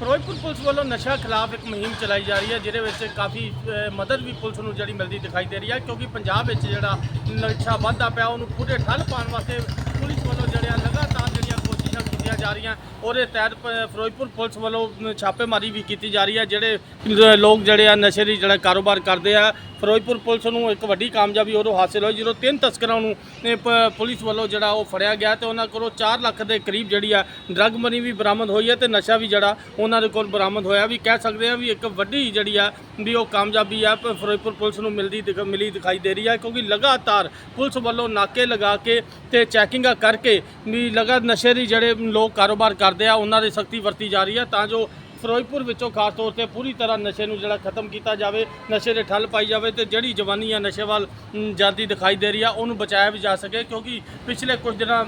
Firozpur police ਵੱਲੋਂ ਨਸ਼ਾ ਖਿਲਾਫ ਇੱਕ ਮੁਹਿੰਮ ਚਲਾਈ ਜਾ ਰਹੀ ਹੈ, ਜਿਹਦੇ ਵਿੱਚ ਕਾਫੀ ਮਦਦ ਵੀ ਪੁਲਿਸ ਨੂੰ ਜਿਹੜੀ ਮਿਲਦੀ ਦਿਖਾਈ ਦੇ ਰਹੀ ਹੈ, ਕਿਉਂਕਿ ਪੰਜਾਬ ਵਿੱਚ ਜਿਹੜਾ ਨਸ਼ਾ ਵੱਧਦਾ ਪਿਆ, ਉਹਨੂੰ ਪੂਰੇ ਠੱਲ ਪਾਉਣ ਵਾਸਤੇ ਪੁਲਿਸ ਵੱਲੋਂ ਜਿਹੜੀਆਂ ਲਗਾਤਾਰ ਜਿਹੜੀਆਂ ਕੋਸ਼ਿਸ਼ਾਂ ਕੀਤੀਆਂ ਜਾ ਰਹੀਆਂ ਉਹਦੇ ਤਹਿਤ ਪ- ਫਿਰੋਜ਼ਪੁਰ ਪੁਲਿਸ ਵੱਲੋਂ ਛਾਪੇਮਾਰੀ ਵੀ ਕੀਤੀ ਜਾ ਰਹੀ ਹੈ ਜਿਹੜੇ ਲੋਕ ਜਿਹੜੇ ਆ ਨਸ਼ੇ ਦੀ ਜਿਹੜਾ ਕਾਰੋਬਾਰ ਕਰਦੇ ਆ ਫਿਰੋਜ਼ਪੁਰ ਪੁਲਿਸ ਨੂੰ ਇੱਕ ਵੱਡੀ ਕਾਮਯਾਬੀ ਉਦੋਂ ਹਾਸਿਲ ਹੋਈ ਜਦੋਂ ਤਿੰਨ ਤਸਕਰਾਂ ਨੂੰ ਅ, ਪ- ਪੁਲਿਸ ਵੱਲੋਂ ਜਿਹੜਾ ਉਹ ਫੜਿਆ ਗਿਆ ਤੇ ਉਹਨਾਂ ਕੋਲੋਂ 4 ਲੱਖ ਦੇ ਕਰੀਬ ਜਿਹੜੀ ਆ ਡਰੱਗ ਮਨੀ ਵੀ ਬਰਾਮਦ ਹੋਈ ਹੈ ਤੇ ਨਸ਼ਾ ਵੀ ਜਿਹੜਾ ਉਹਨਾਂ ਦੇ ਕੋਲ ਬਰਾਮਦ ਹੋਇਆ। ਵੀ ਕਹਿ ਸਕਦੇ ਆ ਵੀ ਇੱਕ ਵੱਡੀ ਜਿਹੜੀ ਆ ਵੀ ਉਹ ਕਾਮਯਾਬੀ ਆ ਫਿਰੋਜ਼ਪੁਰ ਪੁਲਿਸ ਨੂੰ ਮਿਲਦੀ ਦਿਖ- ਮਿਲੀ ਦਿਖਾਈ ਦੇ ਰਹੀ ਹੈ ਕਿਉਂਕਿ ਲਗਾਤਾਰ ਪੁਲਿਸ ਵੱਲੋਂ ਨਾਕੇ ਲਗਾ ਕੇ ਤੇ ਚੈਕਿੰਗਾਂ ਕਰਕੇ ਵੀ ਲਗਾ ਨਸ਼ੇ ਦੀ ਜਿਹੜੇ ਲੋਕ ਕਾਰੋਬਾਰ ਕਰਦੇ ਆ ਉਹਨਾਂ ਦੀ ਸਖਤੀ ਵਰਤੀ ਜਾ ਰਹੀ ਹੈ ਤਾਂ ਜੋ ਫਿਰੋਜ਼ਪੁਰ ਵਿੱਚੋਂ ਖਾਸ ਤੌਰ ਤੇ ਪੂਰੀ ਤਰ੍ਹਾਂ ਨਸ਼ੇ ਨੂੰ ਜਿਹੜਾ ਖਤਮ ਕੀਤਾ ਜਾਵੇ ਨਸ਼ੇ ਦੇ ਠੱਲ ਪਾਈ ਜਾਵੇ ਤੇ ਜਿਹੜੀ ਜਵਾਨੀ ਆ ਨਸ਼ੇ ਵੱਲ ਮ, ਜਾਂਦੀ ਦਿਖਾਈ ਦੇ ਰਹੀ ਆ ਉਹਨੂੰ ਬਚਾਇਆ ਵੀ ਜਾ ਸਕੇ ਕਿਉਂਕਿ ਪਿਛਲੇ ਕੁਝ ਦਿਨਾਂ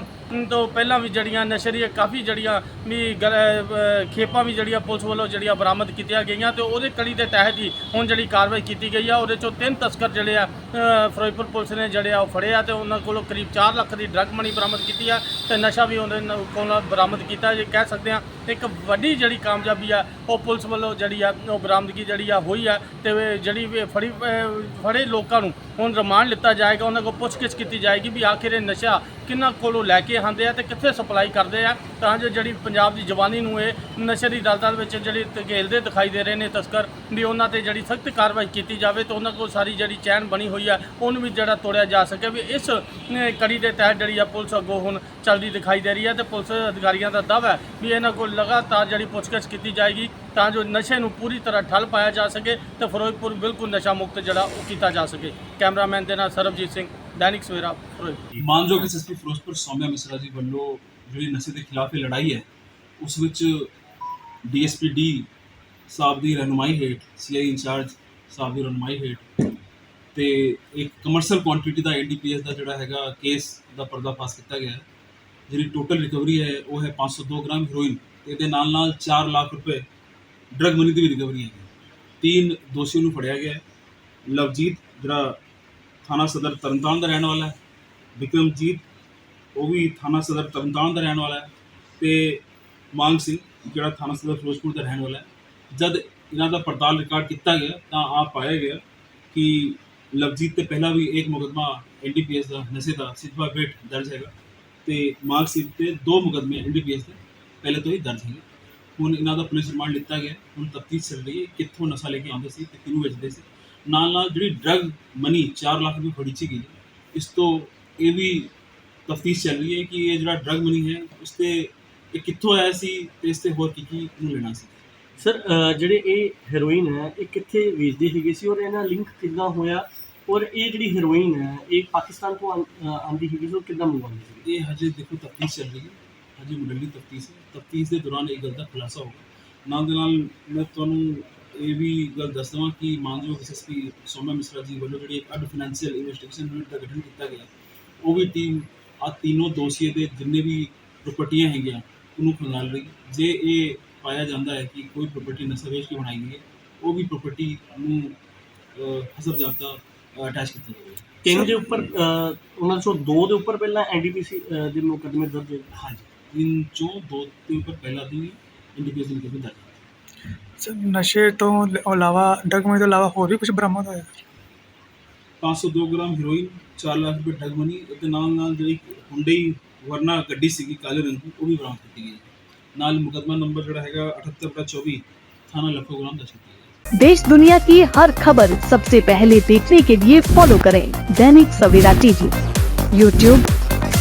ਤੋਂ ਪਹਿਲਾਂ ਵੀ ਜਿਹੜੀਆਂ ਨਸ਼ੇ ਦੀਆਂ ਕਾਫੀ ਜਿਹੜੀਆਂ ਵੀ ਗਲ- ਖੇਪਾਂ ਵੀ ਜਿਹੜੀਆਂ ਪੁਲਿਸ ਵੱਲੋਂ ਜਿਹੜੀਆਂ ਬਰਾਮਦ ਕੀਤੀਆਂ ਗਈਆਂ ਤੇ ਉਹਦੇ ਕੜੀ ਦੇ ਤਹਿਤ ਹੀ ਹੁਣ ਜਿਹੜੀ ਕਾਰਵਾਈ ਕੀਤੀ ਗਈ ਆ। ਉਹਦੇ ਚੋਂ ਤਿੰਨ ਤਸਕਰ ਜਿਹੜੇ ਆ ਫਿਰੋਜ਼ਪੁਰ ਪੁਲਿਸ ਨੇ ਜਿਹੜੇ ਆ ਉਹ ਫੜੇ ਆ ਤੇ ਉਹਨਾਂ ਕੋਲੋਂ ਕਰੀਬ 4 ਲੱਖ ਦੀ ਡਰੱਗ ਮਨੀ ਬਰਾਮਦ ਕੀਤੀ ਆ ਤੇ ਨਸ਼ਾ ਵੀ ਉਹਨਾਂ ਨੇ ਕੋਲੋਂ ਬਰਾਮਦ ਕੀਤਾ। ਜੇ ਕਹਿ ਸਕਦੇ ਆ, ਇੱਕ ਵੱਡੀ ਜਿਹੜੀ ਕਾਮਯਾਬੀ ਆ, ਉਹ ਪੁਲਿਸ ਵੱਲੋਂ ਜਿਹੜੀ ਆ, ਉਹ ਬਰਾਮਦਗੀ ਜਿਹੜੀ ਆ ਹੋਈ ਆ ਤੇ ਜਿਹੜੀ ਫੜੀ ਫੜੇ ਲੋਕਾਂ ਨੂੰ ਹੁਣ ਰਿਮਾਂਡ ਲਿੱਤਾ ਜਾਏਗਾ। ਉਹਨਾਂ ਕੋਲ ਪੁੱਛਗਿੱਛ ਕੀਤੀ ਜਾਏਗੀ ਵੀ ਆਖਿਰ ਇਹ ਨਸ਼ਾ ਕਿੰਨਾ ਕੋਲੋਂ ਲੈ ਕੇ ਆਉਂਦੇ ਆ ਤੇ ਕਿੱਥੇ ਸਪਲਾਈ ਕਰਦੇ ਆ, ਤਾਂ ਜੋ ਜਿਹੜੀ ਪੰਜਾਬ ਦੀ ਜਵਾਨੀ ਨੂੰ ਇਹ ਨਸ਼ੇ ਦੀ ਦਲਦਲ ਵਿੱਚ ਜਿਹੜੀ ਧਕੇਲਦੇ ਦਿਖਾਈ ਦੇ ਰਹੇ ਨੇ ਤਸਕਰ, ਵੀ ਉਹਨਾਂ ਤੇ ਜਿਹੜੀ ਸਖਤ ਕਾਰਵਾਈ ਕੀਤੀ ਜਾਵੇ ਤੇ ਉਹਨਾਂ ਕੋਲ ਸਾਰੀ ਜਿਹੜੀ ਚੈਨ ਬਣੀ ਹੋਈ ਆ, ਉਹਨੂੰ ਵੀ ਜਿਹੜਾ ਤੋੜਿਆ ਜਾ ਸਕੇ। ਵੀ ਇਸ ਕੜੀ ਦੇ ਤਹਿਤ ਜਿਹੜੀ ਆ ਪੁਲਿਸ ਅੱਗੋਂ ਹੁਣ ਚੱਲਦੀ ਦਿਖਾਈ ਦੇ ਰਹੀ ਹੈ ਤੇ ਪੁਲਿਸ ਅਧਿਕਾਰੀਆਂ ਦਾ ਦਾਅਵਾ ਹੈ ਵੀ ਇਹਨਾਂ ਕੋਲ ਲਗਾਤਾਰ ਜਿਹੜੀ ਪੁੱਛਗਿੱਛ ਕੀਤੀ ਜਾਏਗੀ, ਤਾਂ ਜੋ ਨਸ਼ੇ ਨੂੰ ਪੂਰੀ ਤਰ੍ਹਾਂ ਠੱਲ ਪਾਇਆ ਜਾ ਸਕੇ ਤੇ ਫਿਰੋਜ਼ਪੁਰ ਬਿਲਕੁਲ ਨਸ਼ਾ ਮੁਕਤ ਜਿਹੜਾ ਉਹ ਕੀਤਾ ਜਾ ਸਕੇ। ਕੈਮਰਾਮੈਨ ਦੇ ਨਾਲ ਸਰਬਜੀਤ ਸਿੰਘ। ਦੈਨਿਕ ਸਵੇਰਾ ਫਿਰੋਜ਼ਪੁਰ ਮਾਨਯੋਗ ਐਸਐਸਪੀ ਫਿਰੋਜ਼ਪੁਰ ਸੌਮਿਆ ਮਿਸਰਾ ਜੀ ਵੱਲੋਂ ਜਿਹੜੀ ਨਸ਼ੇ ਦੇ ਖਿਲਾਫ ਇਹ ਲੜਾਈ ਹੈ, ਉਸ ਵਿੱਚ ਡੀਐਸਪੀ ਡੀ ਸਾਹਿਬ ਦੀ ਰਹਿਨੁਮਾਈ ਹੇਠ ਸੀਆਈ ਇੰਚਾਰਜ ਸਾਹਿਬ ਦੀ ਰਹਿਨੁਮਾਈ ਹੇਠ ਤੇ ਇੱਕ ਕਮਰਸ਼ੀਅਲ ਕੁਆਂਟੀਟੀ ਦਾ ਐਨਡੀਪੀਐਸ ਦਾ ਜਿਹੜਾ ਹੈਗਾ ਕੇਸ ਦਾ ਪਰਦਾਫਾਸ਼ ਕੀਤਾ ਗਿਆ ਜਿਹੜੀ ਟੋਟਲ ਰਿਕਵਰੀ ਹੈ, ਉਹ ਹੈ 502 ਗ੍ਰਾਮ ਹੀਰੋਇਨ ਤੇ ਇਹਦੇ ਨਾਲ ਨਾਲ 4 ਲੱਖ ਰੁਪਏ ਡਰਗ ਮਨੀ ਦੀ ਵੀ ਰਿਕਵਰੀ ਹੈ। ਤਿੰਨ ਦੋਸ਼ੀਆਂ ਨੂੰ ਫੜਿਆ ਗਿਆ ਲਵਜੀਤ, ਜਿਹੜਾ ਥਾਣਾ ਸਦਰ ਤਰਨਤਾਰਨ ਦਾ ਰਹਿਣ ਵਾਲਾ ਹੈ। ਵਿਕਰਮਜੀਤ, ਉਹ ਵੀ ਥਾਣਾ ਸਦਰ ਤਰਨਤਾਰਨ ਦਾ ਰਹਿਣ ਵਾਲਾ ਹੈ ਤੇ ਮਾਂਗ ਸਿੰਘ, ਜਿਹੜਾ ਥਾਣਾ ਸਦਰ ਫਿਰੋਜ਼ਪੁਰ ਦਾ ਰਹਿਣ ਵਾਲਾ ਹੈ। ਜਦ ਇਹਨਾਂ ਦਾ ਪੜਤਾਲ ਰਿਕਾਰਡ ਕੀਤਾ ਗਿਆ, ਤਾਂ ਆ ਪਾਇਆ ਗਿਆ ਕਿ ਲਵਜੀਤ ਤੇ ਪਹਿਲਾਂ ਵੀ ਇੱਕ ਮੁਕਦਮਾ ਐਨਡੀਪੀਐਸ ਦਾ, ਨਸ਼ੇ ਦਾ ਸਿੱਧਵਾ ਵੇਟ ਦਰਜ ਹੈਗਾ ਤੇ ਮਾਂਗ ਸੀਟ ਤੇ ਦੋ ਮੁਕਦਮੇ ਐਨਡੀਪੀਐਸ ਦੇ, ਪਹਿਲੇ ਤੋਂ ਹੀ ਦਰਜ ਹੈਗੇ। ਹੁਣ ਇਹਨਾਂ ਦਾ ਪੁਲਿਸ ਰਿਮਾਂਡ ਲਿੱਤਾ ਗਿਆ, ਹੁਣ ਤਫਤੀਸ਼ ਚੱਲ ਰਹੀ ਹੈ, ਕਿੱਥੋਂ ਨਸ਼ਾ ਲੈ ਕੇ ਆਉਂਦੇ ਸੀ ਤੇ ਕਿਹਨੂੰ ਵੇਚਦੇ ਸੀ। ਨਾਲ ਨਾਲ ਜਿਹੜੀ ਡਰਗ ਮਨੀ 4 ਲੱਖ ਰੁਪਏ ਫੜੀ ਸੀ ਗਈ ਇਸ ਤੋਂ ਇਹ ਵੀ ਤਫਤੀਸ਼ ਚੱਲ ਰਹੀ ਹੈ ਕਿ ਇਹ ਜਿਹੜਾ ਡਰਗ ਮਨੀ ਹੈ ਉਸ ਤੇ ਇਹ ਕਿੱਥੋਂ ਆਇਆ ਸੀ ਤੇ ਇਸ ਤੇ ਹੋਰ ਕੀ ਕੀ ਨੂੰ ਲੈਣਾ ਸੀ? ਸਰ ਜਿਹੜੇ ਇਹ ਹੈਰੋਇਨ ਹੈ ਇਹ ਕਿੱਥੇ ਵੇਚਦੇ ਸੀਗੇ ਸੀ ਔਰ ਇਹਨਾਂ ਲਿੰਕ ਕਿੱਦਾਂ ਹੋਇਆ? ਔਰ ਇਹ ਜਿਹੜੀ ਹੈਰੋਇਨ ਹੈ ਇਹ ਪਾਕਿਸਤਾਨ ਤੋਂ ਆਂ- ਅਹ ਆਉਂਦੀ ਸੀਗੀ ਸੀ ਉਹ ਕਿੱਦਾਂ ਮੰਗਵਾਉਂਦੇ ਸੀ ਇਹ ਹਜੇ ਦੇਖੋ ਤਫਤੀਸ਼ ਚੱਲ ਰਹੀ ਹੈ ਹਜੇ ਮੁੱਢਲੀ ਤਫਤੀਸ਼ ਹੈ। ਤਫਤੀਸ਼ ਦੇ ਦੌਰਾਨ ਇਹ ਗੱਲ ਦਾ ਖੁਲਾਸਾ ਹੋਗਾ ਨਾਲ ਦੇ ਨਾਲ ਮੈਂ ਤੁਹਾਨੂੰ ਇਹ ਵੀ ਗੱਲ ਦੱਸ ਦਵਾਂ ਕਿ ਮਾਨਯੋਗ ਐਸਐਸਪੀ ਸੋਮਾ ਮਿਸਰਾ ਜੀ ਵੱਲੋਂ ਜਿਹੜੀ ਇੱਕ ਅਡ ਫਾਈਨੈਂਸ਼ੀਅਲ ਇਨਵੈਸਟੀਗੇਸ਼ਨ ਯੂਨਿਟ ਦਾ ਗਠਨ ਕੀਤਾ ਗਿਆ ਉਹ ਵੀ ਟੀਮ ਆ ਤਿੰਨੋਂ ਦੋਸ਼ੀਏ ਦੇ ਜਿੰਨੇ ਵੀ ਪ੍ਰਾਪਰਟੀਆਂ ਹੈਗੀਆਂ ਉਹਨੂੰ ਖੰਗਾਲ ਰਹੀ। ਜੇ ਇਹ ਪਾਇਆ ਜਾਂਦਾ ਹੈ ਕਿ ਕੋਈ ਪ੍ਰਾਪਰਟੀ ਨਸ਼ਾ ਵੇਚ ਕੇ ਬਣਾਈ ਗਈ ਹੈ ਉਹ ਵੀ ਪ੍ਰਾਪਰਟੀ ਨੂੰ ਹਸਬ ਜਾਬਤਾ ਅਟੈਚ ਕੀਤਾ ਜਾਵੇਗਾ ਤਿੰਨ ਦੇ ਉੱਪਰ ਉਹਨਾਂ ਚੋਂ ਦੋ ਦੇ ਉੱਪਰ ਪਹਿਲਾਂ ਐਨਡੀਪੀਸੀ ਦੇ ਮੁਕੱਦਮੇ ਦਰਜ ਹਾਂਜੀ। ਇਨ ਚੋਂ ਦੋ ਤਿੰਨ ਪਰ ਪਹਿਲਾਂ ਦੀ ਇੰਡੀਕੇਸ਼ਨ ਦੇ ਦਰਜ ਹੈ। ਸਰ ਨਸ਼ੇ ਤੋਂ ਲ- ਇਲਾਵਾ ਡਰਗ ਮਨੀ ਤੋਂ ਇਲਾਵਾ ਹੋਰ ਵੀ ਕੁਝ ਬਰਾਮਦ ਹੋਇਆ 502 ਗ੍ਰਾਮ ਹੈਰੋਇਨ 4 ਲੱਖ ਰੁਪਏ ਠੱਗ ਮਨੀ ਅਤੇ ਨਾਲ ਨਾਲ ਜਿਹੜੀ ਹੁੰਡਈ ਵਰਨਾ ਗੱਡੀ ਸੀਗੀ ਕਾਲੇ ਰੰਗ ਦੀ ਉਹ ਵੀ ਬਰਾਮਦ ਕੀਤੀ ਗਈ ਨਾਲ ਮੁਕੱਦਮਾ ਨੰਬਰ ਜਿਹੜਾ ਹੈਗਾ 78/24 ਥਾਣਾ ਲੱਖੋ ਗ੍ਰਾਮ ਦਾ ਕੀਤਾ ਗਿਆ देश दुनिया की हर खबर सबसे पहले देखने के लिए फॉलो करें Dainik Savera TV YouTube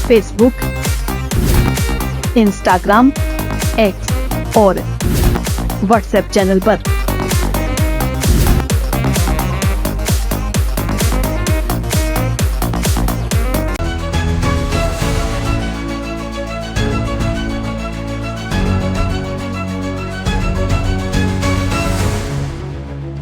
Facebook Instagram X और व्हाट्सएप चैनल पर।